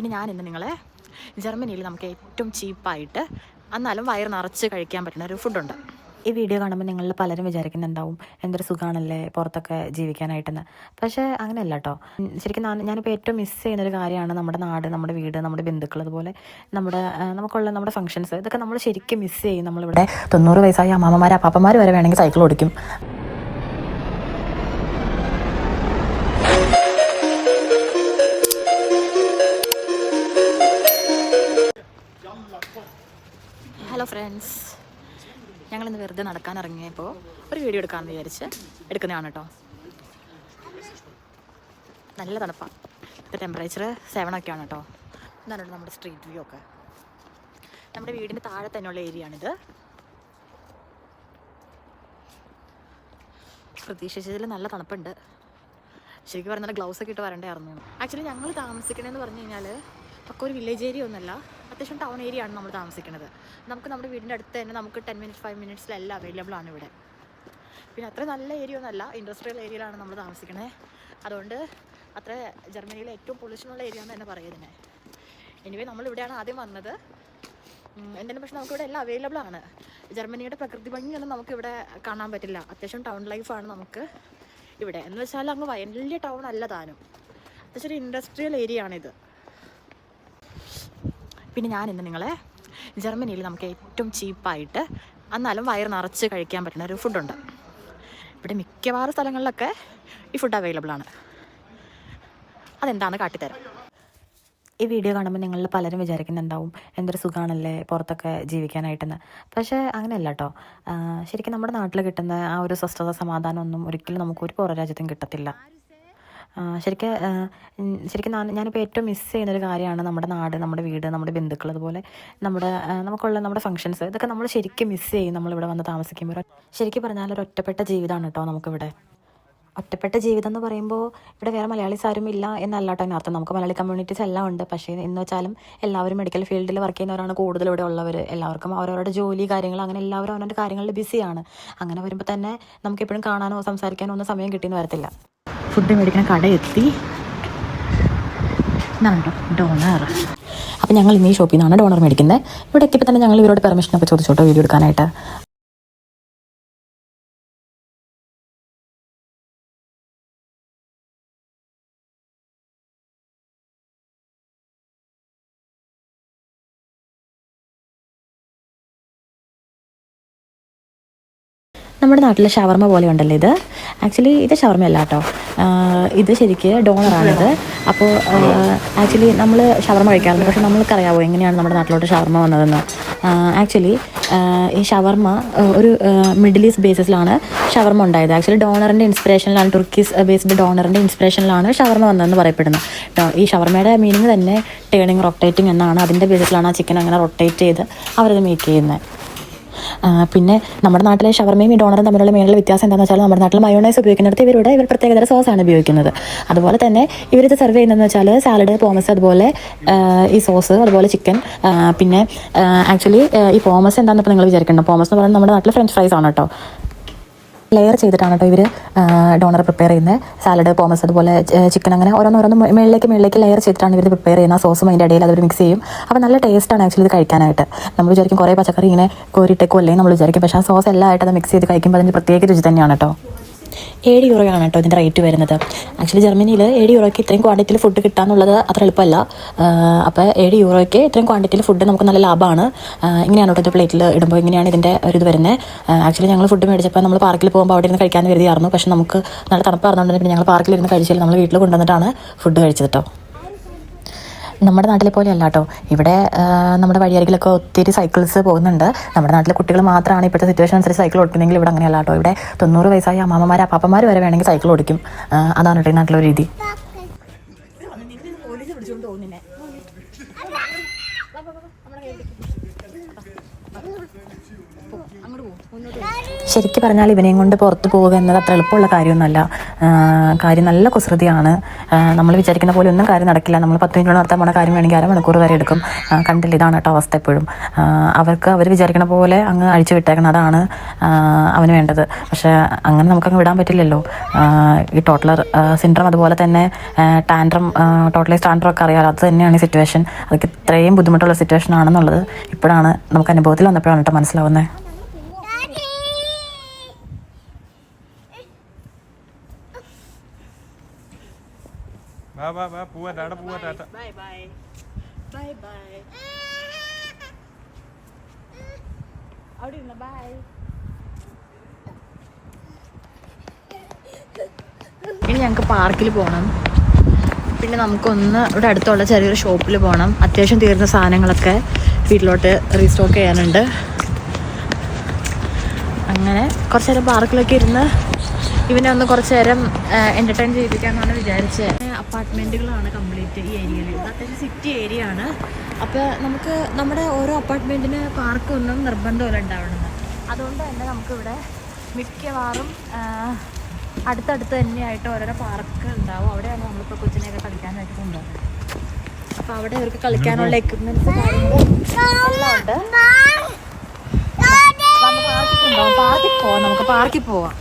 പിന്നെ ഞാൻ ഇന്ന് നിങ്ങളെ ജർമ്മനിയിൽ നമുക്ക് ഏറ്റവും ചീപ്പായിട്ട് എന്നാലും വയറ് നിറച്ച് കഴിക്കാൻ പറ്റുന്ന ഒരു ഫുഡുണ്ട് ഈ വീഡിയോ കാണുമ്പോൾ നിങ്ങളിൽ പലരും വിചാരിക്കുന്നുണ്ടാവും എന്തൊരു സുഖമാണല്ലേ പുറത്തൊക്കെ ജീവിക്കാനായിട്ടെന്ന്. പക്ഷേ അങ്ങനെയല്ല കേട്ടോ ശരിക്കും ഞാനിപ്പോൾ ഏറ്റവും മിസ് ചെയ്യുന്ന ഒരു കാര്യമാണ് നമ്മുടെ നാട് നമ്മുടെ വീട് നമ്മുടെ ബന്ധുക്കൾ അതുപോലെ നമ്മുടെ നമുക്കുള്ള നമ്മുടെ ഫംഗ്ഷൻസ് ഇതൊക്കെ നമ്മൾ ശരിക്കും മിസ് ചെയ്യും നമ്മളിവിടെ. തൊണ്ണൂറ് വയസ്സായ അമ്മാമ്മമാർ അപ്പാപ്പന്മാർ വരെ വേണമെങ്കിൽ സൈക്കിൾ ഓടിക്കും. ഇറങ്ങിയപ്പോൾ ഒരു വീഡിയോ എടുക്കാമെന്ന് വിചാരിച്ച് എടുക്കുന്നതാണ് കേട്ടോ നല്ല തണുപ്പാണ് ഇപ്പം ടെമ്പറേച്ചർ സെവൻ ഒക്കെയാണ് കേട്ടോ ഇതാണ് നമ്മുടെ സ്ട്രീറ്റ് വ്യൂ ഒക്കെ. നമ്മുടെ വീടിന്റെ താഴെ തന്നെയുള്ള ഏരിയ ആണിത്. പ്രതീക്ഷിച്ചതിൽ നല്ല തണുപ്പുണ്ട്. ശരിക്കും പറഞ്ഞാൽ ഗ്ലൗസ് ഒക്കെ ഇട്ട് വരണ്ടായിരുന്നു ആക്ച്വലി ഞങ്ങൾ താമസിക്കണമെന്ന് പറഞ്ഞു കഴിഞ്ഞാൽ ഒക്കെ ഒരു വില്ലേജ് ഏരിയ ഒന്നുമല്ല. അത്യാവശ്യം ടൗൺ ഏരിയ ആണ് നമ്മൾ താമസിക്കുന്നത്. നമുക്ക് നമ്മുടെ വീടിന്റെ അടുത്ത് തന്നെ നമുക്ക് ടെൻ മിനിറ്റ്സ് ഫൈവ് മിനിറ്റ്സിലെല്ലാം അവൈലബിൾ ആണ് ഇവിടെ. പിന്നെ അത്ര നല്ല ഏരിയ ഒന്നല്ല ഇൻഡസ്ട്രിയൽ ഏരിയയിലാണ് നമ്മൾ താമസിക്കുന്നത് അതുകൊണ്ട് അത്ര ജർമ്മനിയിലെ ഏറ്റവും പൊല്യൂഷനുള്ള ഏരിയ എന്ന് തന്നെ പറയുന്നത് എനിവേ നമ്മൾ ഇവിടെയാണ് ആദ്യം വന്നത്. എന്തായാലും പക്ഷെ നമുക്കിവിടെ എല്ലാം അവൈലബിൾ ആണ്. ജർമ്മനിയുടെ പ്രകൃതി ഭംഗിയൊന്നും നമുക്കിവിടെ കാണാൻ പറ്റില്ല. അത്യാവശ്യം ടൗൺ ലൈഫാണ് നമുക്ക് ഇവിടെ. എന്ന് വെച്ചാൽ അങ്ങ് വലിയ ടൗൺ അല്ല താനും. അത്യാവശ്യം ഒരു ഇൻഡസ്ട്രിയൽ ഏരിയ ആണിത്. പിന്നെ ഞാൻ ഇന്ന് നിങ്ങളെ ജർമ്മനിയിൽ നമുക്ക് ഏറ്റവും ചീപ്പായിട്ട് എന്നാലും വയറ് നിറച്ച് കഴിക്കാൻ പറ്റുന്ന ഒരു ഫുഡുണ്ട് ഇവിടെ മിക്കവാറും സ്ഥലങ്ങളിലൊക്കെ ഈ ഫുഡ് അവൈലബിൾ ആണ്. അതെന്താണെന്ന് കാട്ടിത്തരാം. ഈ വീഡിയോ കാണുമ്പോൾ നിങ്ങൾ പലരും വിചാരിക്കുന്നുണ്ടാവും എന്തൊരു സുഖമാണല്ലേ പുറത്തൊക്കെ ജീവിക്കാനായിട്ടെന്ന്. പക്ഷേ അങ്ങനെയല്ല കേട്ടോ ശരിക്കും നമ്മുടെ നാട്ടിൽ കിട്ടുന്ന ആ ഒരു സ്വസ്ഥത സമാധാനം ഒന്നും ഒരിക്കലും നമുക്ക് ഒരു പുറം രാജ്യത്തും കിട്ടത്തില്ല. ശരിക്കും ശരിക്കും ഞാനിപ്പോൾ ഏറ്റവും മിസ് ചെയ്യുന്ന ഒരു കാര്യമാണ് നമ്മുടെ നാട് നമ്മുടെ വീട് നമ്മുടെ ബന്ധുക്കൾ അതുപോലെ നമ്മുടെ നമുക്കുള്ള നമ്മുടെ ഫംഗ്ഷൻസ് ഇതൊക്കെ നമ്മൾ ശരിക്കും മിസ് ചെയ്യും നമ്മളിവിടെ വന്ന് താമസിക്കുമ്പോൾ ശരിക്കും പറഞ്ഞാൽ ഒരു ഒറ്റപ്പെട്ട ജീവിതമാണ് കേട്ടോ നമുക്കിവിടെ. ഒറ്റപ്പെട്ട ജീവിതം എന്ന് പറയുമ്പോൾ ഇവിടെ വേറെ മലയാളീസ് ആരും ഇല്ല എന്നല്ല കേട്ടോ അതിനർത്ഥം. നമുക്ക് മലയാളി കമ്മ്യൂണിറ്റീസ് എല്ലാം ഉണ്ട്. പക്ഷേ എന്ന് വെച്ചാലും എല്ലാവരും മെഡിക്കൽ ഫീൽഡിൽ വർക്ക് ചെയ്യുന്നവരാണ് കൂടുതൽ ഇവിടെ ഉള്ളവർ എല്ലാവർക്കും അവരവരുടെ ജോലി കാര്യങ്ങൾ അങ്ങനെ എല്ലാവരും അവരവരുടെ കാര്യങ്ങളിൽ ബിസിയാണ് അങ്ങനെ വരുമ്പോൾ തന്നെ നമുക്ക് എപ്പോഴും കാണാനോ സംസാരിക്കാനോ ഒന്നും സമയം കിട്ടിയെന്ന് വരത്തില്ല. ഫുഡ് മേടിക്കുന്ന കട എത്തി. ഇതാണ് ഡോണർ അപ്പോൾ ഞങ്ങൾ ഇന്ന് ഈ ഷോപ്പിൽ നിന്നാണ് ഡോണർ മേടിക്കുന്നത് ഇവിടെ എത്തിയപ്പോൾ തന്നെ ഞങ്ങൾ ഇവരോട് പെർമിഷൻ ഒക്കെ ചോദിച്ചോട്ടോ വീഡിയോ എടുക്കാനായിട്ട്. നമ്മുടെ നാട്ടിലെ ഷവർമ പോലെ ഉണ്ടല്ലോ ഇത്. ആക്ച്വലി ഇത് ഷവർമ അല്ല കേട്ടോ ഇത് ശരിക്ക് ഡോണറാണിത് അപ്പോൾ ആക്ച്വലി നമ്മൾ ഷവർമ കഴിക്കാറുണ്ട്. പക്ഷെ നമ്മൾക്കറിയാവോ എങ്ങനെയാണ് നമ്മുടെ നാട്ടിലോട്ട് ഷവർമ വന്നതെന്ന്? ആക്ച്വലി ഈ ഷവർമ ഒരു മിഡിൽ ഈസ്റ്റ് ബേസിസിലാണ് ഷവർമ ഉണ്ടായത്. ആക്ച്വലി ഡോണറിന്റെ ഇൻസ്പിറേഷനിലാണ് തുർക്കീസ് ബേസ്ഡ് ഡോണറിന്റെ ഇൻസ്പിറേഷനിലാണ് ഷവർമ വന്നതെന്ന് പറയപ്പെടുന്നത് ഈ ഷവർമയുടെ മീനിങ് തന്നെ ടേണിങ് റൊട്ടേറ്റിംഗ് എന്നാണ്. അതിന്റെ ബേസിസിലാണ് ആ ചിക്കൻ അങ്ങനെ റൊട്ടേറ്റ് ചെയ്ത് അവരത് മേക്ക് ചെയ്യുന്നത്. പിന്നെ നമ്മുടെ നാട്ടിലെ ഷവർമയും ഈ ഡോണറും തമ്മിലുള്ള മെയിനുള്ള വ്യത്യാസം എന്താണെന്ന് വെച്ചാൽ നമ്മുടെ നാട്ടിൽ മയോണൈസ് ഉപയോഗിക്കുന്നിടത്ത് ഇവരുടെ ഇവർ പ്രത്യേകതര സോസാണ് ഉപയോഗിക്കുന്നത്. അതുപോലെ തന്നെ ഇവരിത് സെർവ് ചെയ്യുന്നതെന്ന് വെച്ചാൽ സാലഡ് പോമസ് അതുപോലെ ഈ സോസ് അതുപോലെ ചിക്കൻ പിന്നെ ആക്ച്വലി ഈ പോമസ് എന്താണെന്ന് ഇപ്പോൾ നിങ്ങൾ വിചാരിക്കണം പോമസ് എന്ന് പറയുന്നത് നമ്മുടെ നാട്ടിൽ ഫ്രഞ്ച് ഫ്രൈസ് ആണ് കേട്ടോ. ലെയർ ചെയ്തിട്ടാണ് കേട്ടോ ഇവർ ഡോണർ പ്രിപ്പയർ ചെയ്യുന്നത് സാലഡ് പോമസ് അതുപോലെ ചിക്കൻ അങ്ങനെ ഓരോന്നോരോന്ന് മുകളിലേക്ക് മുകളിലേക്ക് ലെയർ ചെയ്തിട്ടാണ് ഇവർ പ്രിപ്പയർ ചെയ്യുന്നത്. സോസും അതിന്റെ ഇടയിൽ അവർ മിക്സ് ചെയ്യും. അപ്പോൾ നല്ല ടേസ്റ്റാണ് ആക്ച്വലി ഇത് കഴിക്കാനായിട്ട്. നമ്മൾ വിചാരിക്കും കുറേ പച്ചക്കറി ഇങ്ങനെ കോരിട്ടേക്കും അല്ലെങ്കിൽ നമ്മൾ വിചാരിക്കും. പക്ഷേ ആ സോസ് എല്ലാമായിട്ട് അത് മിക്സ് ചെയ്ത് കഴിക്കുമ്പോൾ അതിന്റെ പ്രത്യേക രുചി തന്നെയാണ് കേട്ടോ ഏഴ് യൂറോയാണ് കേട്ടോ ഇതിന്റെ റേറ്റ് വരുന്നത്. ആക്ച്വലി ജർമ്മനിയിൽ ഏഴ് യൂറോയ്ക്ക് ഇത്രയും ക്വാണ്ടിറ്റിയിൽ ഫുഡ് കിട്ടാന്നുള്ളത് അത്ര എളുപ്പമല്ല. അപ്പോൾ ഏഴ് യൂറോയ്ക്ക് ഇത്രയും ക്വാണ്ടിറ്റിയിൽ ഫുഡ് നമുക്ക് നല്ല ലാഭമാണ് ഇങ്ങനെയാണ് കേട്ടോ ഇത് പ്ലേറ്റിൽ ഇടുമ്പോൾ ഇങ്ങനെയാണ് ഇതിന്റെ ഒരു ഇത് വരുന്നത് ആക്ച്വലി ഞങ്ങൾ ഫുഡ് മേടിച്ചപ്പോൾ നമ്മൾ പാർക്കിൽ പോകുമ്പോൾ അവിടെ ഇരുന്ന് കഴിക്കാൻ കരുതിയായിരുന്നു. പക്ഷേ നമുക്ക് നല്ല തണുപ്പായിരുന്നുകൊണ്ട് പിന്നെ ഞങ്ങൾ പാർക്കിലിരുന്ന് കഴിച്ചില്ല. നമ്മൾ വീട്ടിൽ കൊണ്ടുവന്നിട്ടാണ് ഫുഡ് കഴിച്ചത് കേട്ടോ നമ്മുടെ നാട്ടിലെ പോലെ അല്ല കേട്ടോ ഇവിടെ നമ്മുടെ വഴിയരികിലൊക്കെ ഒത്തിരി സൈക്കിൾസ് പോകുന്നുണ്ട്. നമ്മുടെ നാട്ടിലെ കുട്ടികൾ മാത്രമാണ് ഇപ്പോഴത്തെ സിറ്റുവേഷൻ അനുസരിച്ച് സൈക്കിൾ ഓടിക്കുന്നെങ്കിൽ ഇവിടെ അങ്ങനെയല്ല കേട്ടോ ഇവിടെ തൊണ്ണൂറ് വയസ്സായ അമ്മാമ്മമാർ അപ്പാപ്പന്മാർ വരെ വേണമെങ്കിൽ സൈക്കിൾ ഓടിക്കും. അതാണ് കേട്ടോ ഈ നാട്ടിലൊരു രീതി. ശരിക്കും പറഞ്ഞാൽ ഇവനെയും കൊണ്ട് പുറത്ത് പോവുക എന്നത് അത്ര എളുപ്പമുള്ള കാര്യമൊന്നുമല്ല. കാര്യം നല്ല കുസൃതിയാണ്. നമ്മൾ വിചാരിക്കുന്ന പോലെ ഒന്നും കാര്യം നടക്കില്ല. നമ്മൾ പത്ത് മിനിറ്റ് നടത്താൻ പോണ കാര്യം വേണമെങ്കിൽ അരമണിക്കൂർ വരെ എടുക്കും. കണ്ടില്ല ഇതാണ് കേട്ടോ അവസ്ഥ എപ്പോഴും. അവർക്ക് അവർ വിചാരിക്കണ പോലെ അങ്ങ് അഴിച്ചു വിട്ടേക്കണം. അതാണ് അവന് വേണ്ടത്. പക്ഷേ അങ്ങനെ നമുക്കങ്ങ് വിടാൻ പറ്റില്ലല്ലോ. ഈ ടോട്ടലർ സിൻഡ്രം അതുപോലെ തന്നെ ടാൻഡ്രം ടോട്ടലൈസ് ടാൻഡ്രം ഒക്കെ അറിയാമല്ലോ അത് തന്നെയാണ് ഈ സിറ്റുവേഷൻ അതൊക്കെ ഇത്രയും ബുദ്ധിമുട്ടുള്ള സിറ്റുവേഷൻ ആണെന്നുള്ളത് ഇപ്പോഴാണ് നമുക്ക് അനുഭവത്തിൽ വന്നപ്പോഴാണ് കേട്ടോ മനസ്സിലാവുന്നത്. വാ വാ വാ പോവാ ടാറ്റ പോവാ tata bye bye. Bye bye. അവിടെ ഇരുന്ന ബൈ. ഇനി ഞങ്ങൾക്ക് പാർക്കിൽ പോകണം പിന്നെ നമുക്കൊന്ന് ഇവിടെ അടുത്തുള്ള ചെറിയൊരു ഷോപ്പിൽ പോകണം അത്യാവശ്യം തീർന്ന സാധനങ്ങളൊക്കെ വീട്ടിലോട്ട് റീസ്റ്റോക്ക് ചെയ്യാനുണ്ട്. അങ്ങനെ കുറച്ച് നേരം പാർക്കിലൊക്കെ ഇരുന്ന് ഇവനെ ഒന്ന് കുറച്ച് നേരം എന്റർടൈൻ ചെയ്യിപ്പിക്കാമെന്നാണ് വിചാരിച്ചത് അപ്പാർട്ട്മെന്റുകളാണ് കംപ്ലീറ്റ് ഈ ഏരിയയിൽ ഇത് അത്യാവശ്യം സിറ്റി ഏരിയ ആണ്. അപ്പോൾ നമുക്ക് നമ്മുടെ ഓരോ അപ്പാർട്ട്മെന്റിന് പാർക്കൊന്നും നിർബന്ധമല്ല ഉണ്ടാവണമെന്ന് അതുകൊണ്ട് തന്നെ നമുക്കിവിടെ മിക്കവാറും അടുത്തടുത്ത് തന്നെയായിട്ട് ഓരോരോ പാർക്ക് ഉണ്ടാവും. അവിടെയാണ് നമ്മളിപ്പോൾ കൊച്ചിനെയൊക്കെ കളിക്കാനായിട്ട് കൊണ്ടുപോകുന്നത് അപ്പോൾ അവിടെ അവർക്ക് കളിക്കാനുള്ള എക്യുപ്മെന്റ്സ് കാര്യങ്ങളും ഉണ്ട്. നമുക്ക് പാർക്കിൽ പോവാം. നമുക്ക് പാർക്കിൽ പോവാം.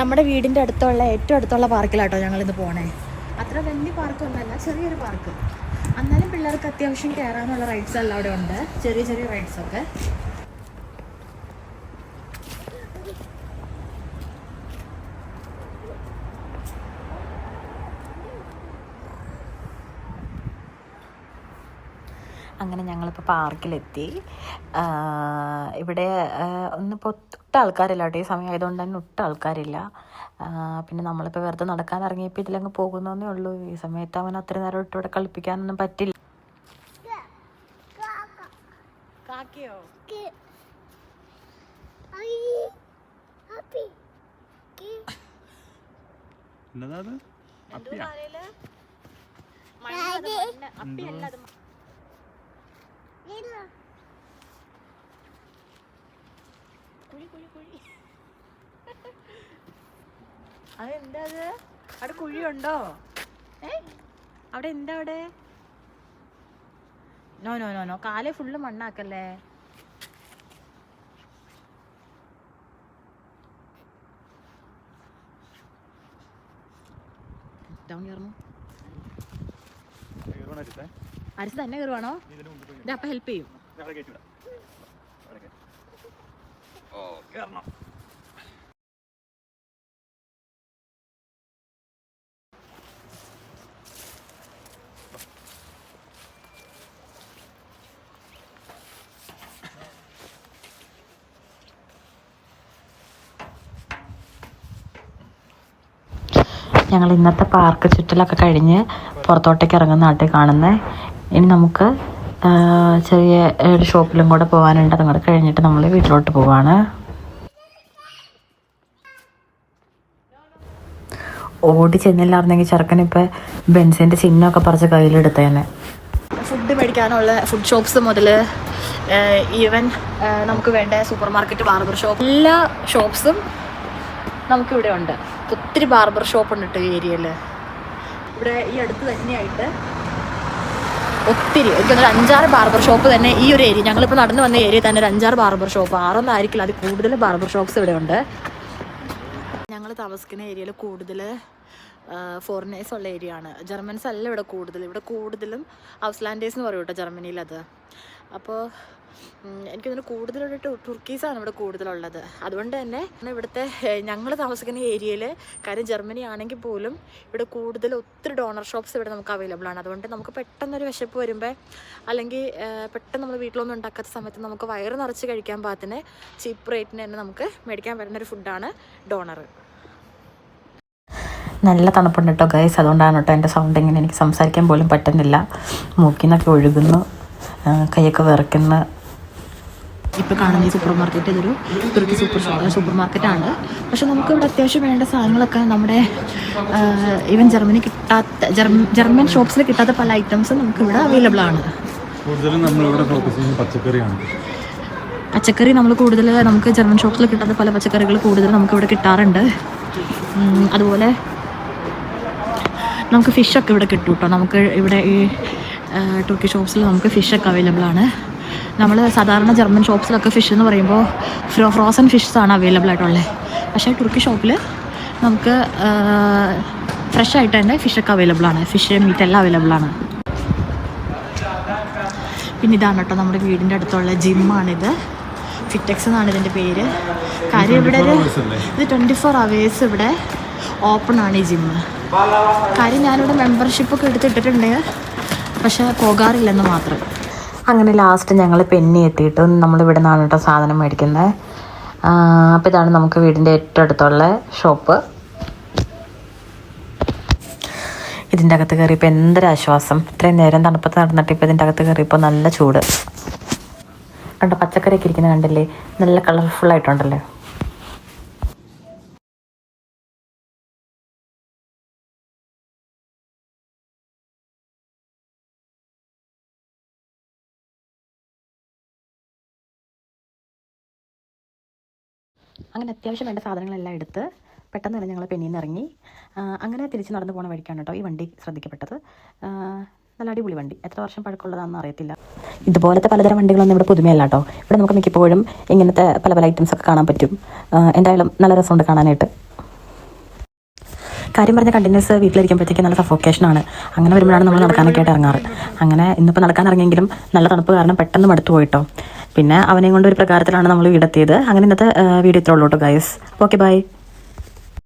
നമ്മുടെ വീടിന്റെ അടുത്തുള്ള ഏറ്റവും അടുത്തുള്ള പാർക്കിലാട്ടോ ഞങ്ങളിന്ന് പോണേ. അത്ര വലിയ പാർക്കൊന്നുമല്ല ചെറിയൊരു പാർക്ക്. എന്നാലും പിള്ളേർക്ക് അത്യാവശ്യം കയറാനുള്ള റൈഡ്സ് എല്ലാം അവിടെ ഉണ്ട്. ചെറിയ ചെറിയ റൈഡ്സ് ഒക്കെ. അങ്ങനെ ഞങ്ങളിപ്പോൾ പാർക്കിലെത്തി. ഇവിടെ ഒന്ന് ഒന്നിപ്പോൾ ഒട്ട ആൾക്കാരില്ല. കേട്ടോ ഈ സമയമായതുകൊണ്ട് തന്നെ ഒട്ട ആൾക്കാരില്ല. പിന്നെ നമ്മളിപ്പോൾ വെറുതെ നടക്കാൻ ഇറങ്ങിയപ്പോൾ ഇതിലങ്ങ് പോകുന്നതേ ഉള്ളൂ. ഈ സമയത്ത് അവൻ അത്ര നേരം ഇട്ട് ഇവിടെ കളിപ്പിക്കാനൊന്നും പറ്റില്ല. അപ്പിയല്ല അത് കുഴി കുഴി കുഴി. അതെന്താ അത് അവിടെ കുഴിയുണ്ടോ? ഏ? അവിടെ എന്താ അവിടെ? No no no no. കാലേ ഫുള്ള് മണ്ണാക്കല്ലേ? ഡൗൺ അരിച്ച് തന്നെ കയറുവാണോ? അപ്പം ഹെൽപ്പ് ചെയ്യും അവിടെ കയറ്റിവിടാം. അവിടെ കയറ്റി. ഓ കേറണം. ഞങ്ങൾ ഇന്നത്തെ പാർക്ക് ചുറ്റലൊക്കെ കഴിഞ്ഞ് പുറത്തോട്ടേക്ക് ഇറങ്ങുന്ന നാട്ടിൽ കാണുന്നത് ഇനി നമുക്ക് ചെറിയ ഒരു ഷോപ്പിലും കൂടെ പോകാനുണ്ട് അതും കൂടെ കഴിഞ്ഞിട്ട് നമ്മൾ വീട്ടിലോട്ട് പോവാണ്. ഓടി ചെന്നില്ലായിരുന്നെങ്കിൽ ചെറുക്കൻ ചെറുക്കനിപ്പോൾ ബെൻസിന്റെ ചിഹ്നമൊക്കെ പറിച്ച് കയ്യിലെടുത്തേനെ. ഫുഡ് മേടിക്കാനുള്ള ഫുഡ് ഷോപ്സ് മുതൽ ഈവൻ നമുക്ക് വേണ്ട സൂപ്പർ മാർക്കറ്റ് ബാർബർ ഷോപ്പ് എല്ലാ ഷോപ്സും നമുക്കിവിടെ ഉണ്ട്. ഒത്തിരി ബാർബർ ഷോപ്പ് ഉണ്ട് കേട്ടോ ഈ ഏരിയയിൽ ഇവിടെ ഈ അടുത്ത് തന്നെയായിട്ട് ഒത്തിരി എനിക്കൊന്നൊരു അഞ്ചാറ് ബാർബർ ഷോപ്പ് തന്നെ ഈ ഒരു ഏരിയ ഞങ്ങളിപ്പോൾ നടന്നു വന്ന ഏരിയ തന്നെ ഒരു അഞ്ചാറ് ബാർബർ ഷോപ്പ് ആറൊന്നും ആയിരിക്കില്ല അത് കൂടുതൽ ബാർബർ ഷോപ്പ്സ് ഇവിടെ ഉണ്ട്. ഞങ്ങൾ താമസിക്കുന്ന ഏരിയയിൽ കൂടുതൽ ഫോറിനേഴ്സ് ഉള്ള ഏരിയ ആണ്. ജർമ്മൻസ് അല്ല ഇവിടെ കൂടുതൽ. ഇവിടെ കൂടുതലും ഔസ്ലാൻഡേഴ്സ് എന്ന് പറയും കേട്ടോ ജർമ്മനിയിൽ അത്. അപ്പോൾ എനിക്കതിന് കൂടുതലുള്ള ടുർക്കീസാണ് ഇവിടെ കൂടുതലുള്ളത്. അതുകൊണ്ട് തന്നെ ഇവിടുത്തെ ഞങ്ങൾ താമസിക്കുന്ന ഏരിയയിൽ കാര്യം ജർമ്മനി ആണെങ്കിൽ പോലും ഇവിടെ കൂടുതൽ ഒത്തിരി ഡോണർ ഷോപ്സ് ഇവിടെ നമുക്ക് അവൈലബിൾ ആണ്. അതുകൊണ്ട് നമുക്ക് പെട്ടെന്നൊരു വിശപ്പ് വരുമ്പോൾ അല്ലെങ്കിൽ പെട്ടെന്ന് നമ്മൾ വീട്ടിലൊന്നും ഉണ്ടാക്കാത്ത സമയത്ത് നമുക്ക് വയറ് നിറച്ച് കഴിക്കാൻ പാകത്തിന് ചീപ്പ് റേറ്റിന് തന്നെ നമുക്ക് മേടിക്കാൻ പറ്റുന്ന ഒരു ഫുഡാണ് ഡോണർ നല്ല തണുപ്പുണ്ട് കേട്ടോ ഗൈസ് അതുകൊണ്ടാണ് കേട്ടോ എന്റെ സൗണ്ട് ഇങ്ങനെ എനിക്ക് സംസാരിക്കാൻ പോലും പറ്റുന്നില്ല. മൂക്കിൽ നിന്നൊക്കെ ഒഴുകുന്നു കൈയൊക്കെ വിറയ്ക്കുന്നു. ഇപ്പോൾ കാണുന്ന ഈ സൂപ്പർ മാർക്കറ്റ് ഇതൊരു തുർക്കി സൂപ്പർ സൂപ്പർ മാർക്കറ്റാണ് പക്ഷെ നമുക്ക് ഇവിടെ അത്യാവശ്യം വേണ്ട സാധനങ്ങളൊക്കെ നമ്മുടെ ഈവൻ ജർമ്മനി കിട്ടാത്ത ജർമ്മൻ ഷോപ്സിൽ കിട്ടാത്ത പല ഐറ്റംസും നമുക്ക് ഇവിടെ അവൈലബിൾ ആണ്. കൂടുതലും നമ്മളിവിടെ ഫോക്കസ് ചെയ്യുന്നത് പച്ചക്കറിയാണ്. പച്ചക്കറി നമ്മൾ കൂടുതൽ നമുക്ക് ജർമ്മൻ ഷോപ്സിൽ കിട്ടാത്ത പല പച്ചക്കറികൾ കൂടുതൽ നമുക്ക് ഇവിടെ കിട്ടാറുണ്ട് അതുപോലെ നമുക്ക് ഫിഷൊക്കെ ഇവിടെ കിട്ടും കേട്ടോ നമുക്ക് ഇവിടെ ഈ ടർക്കി ഷോപ്സിൽ നമുക്ക് ഫിഷൊക്കെ അവൈലബിൾ ആണ്. നമ്മൾ സാധാരണ ജർമ്മൻ ഷോപ്സിലൊക്കെ ഫിഷ് എന്ന് പറയുമ്പോൾ ഫ്രോ ഫ്രോസൺ ഫിഷസ് ആണ് അവൈലബിൾ ആയിട്ടുള്ളത് പക്ഷേ തുർക്കി ഷോപ്പിൽ നമുക്ക് ഫ്രഷ് ആയിട്ട് തന്നെ ഫിഷൊക്കെ അവൈലബിൾ ആണ്. ഫിഷ് മീറ്റ് എല്ലാം അവൈലബിൾ ആണ്. പിന്നെ ഇതാണ് കേട്ടോ നമ്മുടെ വീടിന്റെ അടുത്തുള്ള ജിമ്മാണിത് ഫിറ്റെക്സ് എന്നാണ് ഇതിന്റെ പേര്. കാര്യം ഇവിടെ ഒരു ഇത് ട്വന്റി ഫോർ അവേഴ്സ് ഇവിടെ ഓപ്പൺ ആണ് ഈ ജിമ്മ് കാര്യം ഞാനിവിടെ മെമ്പർഷിപ്പ് ഒക്കെ എടുത്തിട്ടിട്ടുണ്ട്. പക്ഷെ പോകാറില്ലെന്ന് മാത്രം. അങ്ങനെ ലാസ്റ്റ് ഞങ്ങൾ പെന്നി എത്തിയിട്ട്. നമ്മളിവിടെ നിന്നാണ് കേട്ടോ സാധനം മേടിക്കുന്നത് അപ്പോൾ ഇതാണ് നമുക്ക് വീടിന്റെ ഏറ്റവും അടുത്തുള്ള ഷോപ്പ്. ഇതിന്റെ അകത്ത് കയറിയപ്പോൾ എന്തൊരാശ്വാസം ഇത്രയും നേരം തണുപ്പത്ത് നടന്നിട്ട് ഇപ്പോൾ ഇതിന്റെ അകത്ത് കയറിയപ്പോൾ നല്ല ചൂട്. കണ്ടോ പച്ചക്കറിയൊക്കെ ഇരിക്കുന്നത് കണ്ടില്ലേ? നല്ല കളർഫുൾ അങ്ങനെ അത്യാവശ്യം വേണ്ട സാധനങ്ങളെല്ലാം എടുത്ത് പെട്ടെന്ന് തന്നെ ഞങ്ങൾ പെണ്ണിൽ നിന്ന് ഇറങ്ങി അങ്ങനെ തിരിച്ച് നടന്നു പോണ വഴിക്കാണ് കേട്ടോ ഈ വണ്ടി ശ്രദ്ധിക്കപ്പെട്ടത്. നല്ല അടിപൊളി വണ്ടി. എത്ര വർഷം പഴക്കമുള്ളതാണെന്ന് അറിയത്തില്ല. ഇതുപോലത്തെ പലതരം വണ്ടികളൊന്നും ഇവിടെ പുതുമയല്ല കേട്ടോ ഇവിടെ നമുക്ക് മിക്കപ്പോഴും ഇങ്ങനത്തെ പല പല ഐറ്റംസ് ഒക്കെ കാണാൻ പറ്റും. എന്തായാലും നല്ല രസമുണ്ട് കാണാനായിട്ട്. കാര്യം പറഞ്ഞ കണ്ടിന്യൂസ് വീട്ടിലിരിക്കുമ്പോഴത്തേക്ക് നല്ല സഫോക്കേഷനാണ് അങ്ങനെ വരുമ്പോഴാണ് നമ്മൾ നടക്കാനൊക്കെ ആയിട്ട് ഇറങ്ങാറ്. അങ്ങനെ ഇന്നിപ്പോൾ നടക്കാൻ ഇറങ്ങിയെങ്കിലും നല്ല തണുപ്പ് കാരണം പെട്ടെന്ന് മടുത്തു പോയിട്ടോ പിന്നെ അവനെയും കൊണ്ട് ഒരു പ്രകാരത്തിലാണ് നമ്മൾ വീടെത്തിയത്. അങ്ങനെ ഇന്നത്തെ വീഡിയോ ഇത്രേ ഉള്ളൂ കേട്ടോ ഗൈസ് ഓക്കെ ബൈ